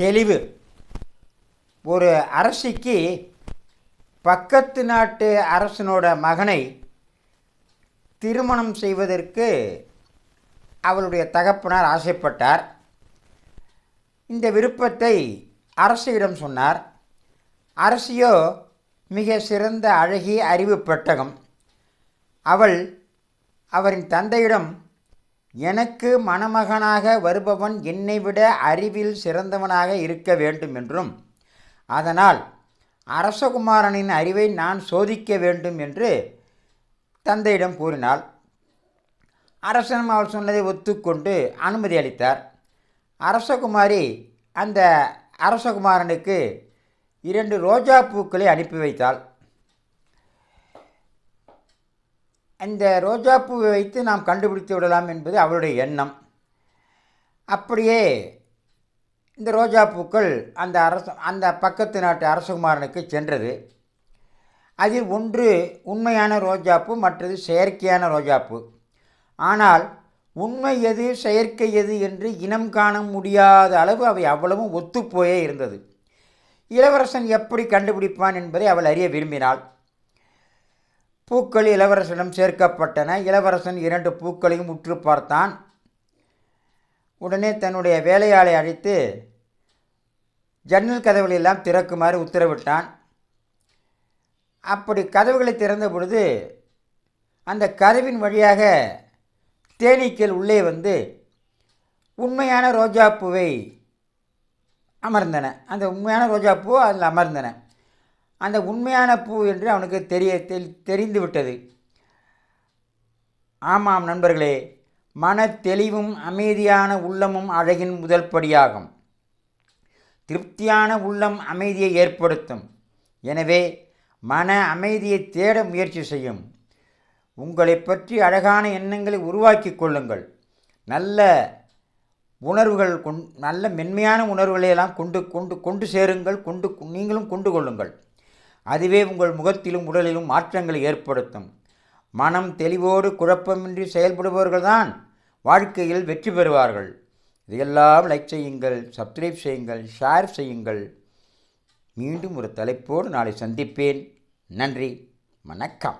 தெளிவு. ஒரு அரசிக்கு பக்கத்து நாட்டு அரசனோட மகனை திருமணம் செய்வதற்கு அவளுடைய தகப்பனார் ஆசைப்பட்டார். இந்த விருப்பத்தை அரசியிடம் சொன்னார். அரசியோ மிக சிறந்த அழகிய அறிவு பெட்டகம். அவள் அவரின் தந்தையிடம் எனக்கு மணமகனாக வருபவன் என்னை விட அறிவில் சிறந்தவனாக இருக்க வேண்டும் என்றும் அதனால் அரசகுமாரனின் அறிவை நான் சோதிக்க வேண்டும் என்று தந்தையிடம் கூறினாள். அரசனும் அவர் சொன்னதை ஒத்துக்கொண்டு அனுமதி அளித்தார். அரசகுமாரி அந்த அரசகுமாரனுக்கு இரண்டு ரோஜா பூக்களை அனுப்பி வைத்தாள். அந்த ரோஜாப்பூவை வைத்து நாம் கண்டுபிடித்து விடலாம் என்பது அவளுடைய எண்ணம். அப்படியே இந்த ரோஜாப்பூக்கள் அந்த அரச அந்த பக்கத்து நாட்டு அரசகுமாரனுக்கு சென்றது. அதில் ஒன்று உண்மையான ரோஜாப்பூ மற்றது செயற்கையான ரோஜாப்பூ ஆனால் உண்மை எது செயற்கை எது என்று இனம் காண முடியாத அளவு அவை அவ்வளவும் ஒத்துப்போயே இருந்தது. இளவரசன் எப்படி கண்டுபிடிப்பான் என்பதை அவள் அறிய விரும்பினாள். பூக்கள் இளவரசனிடம் சேர்க்கப்பட்டன. இளவரசன் இரண்டு பூக்களையும் உற்று பார்த்தான். உடனே தன்னுடைய வேலையாளை அழைத்து ஜன்னல் கதவுகள் எல்லாம் திறக்குமாறு உத்தரவிட்டான். அப்படி கதவுகளை திறந்த பொழுது அந்த கதவின் வழியாக தேனீக்கள் உள்ளே வந்து உண்மையான ரோஜாப்பூவை அமர்ந்தன. அந்த உண்மையான ரோஜாப்பூ அதில் அமர்ந்தன. அந்த உண்மையான பூ என்று அவனுக்கு தெரிய தெரி- தெரிந்து விட்டது ஆமாம் நண்பர்களே மன தெளிவும் அமைதியான உள்ளமும் அழகின் முதல் படியாகும். திருப்தியான உள்ளம் அமைதியை ஏற்படுத்தும். எனவே மன அமைதியை தேட முயற்சி செய்யும். உங்களை பற்றி அழகான எண்ணங்களை உருவாக்கி கொள்ளுங்கள். நல்ல உணர்வுகள் கொண் நல்ல மென்மையான உணர்வுகளை எல்லாம் கொண்டு கொண்டு கொண்டு சேருங்கள். கொண்டு நீங்களும் கொண்டு கொள்ளுங்கள். அதுவே உங்கள் முகத்திலும் உடலிலும் மாற்றங்களை ஏற்படுத்தும். மனம் தெளிவோடு குழப்பமின்றி செயல்படுபவர்கள்தான் வாழ்க்கையில் வெற்றி பெறுவார்கள். இதையெல்லாம் லைக் செய்யுங்கள் சப்ஸ்கிரைப் செய்யுங்கள் ஷேர் செய்யுங்கள். மீண்டும் ஒரு தலைப்போடு நாளை சந்திப்பேன். நன்றி வணக்கம்.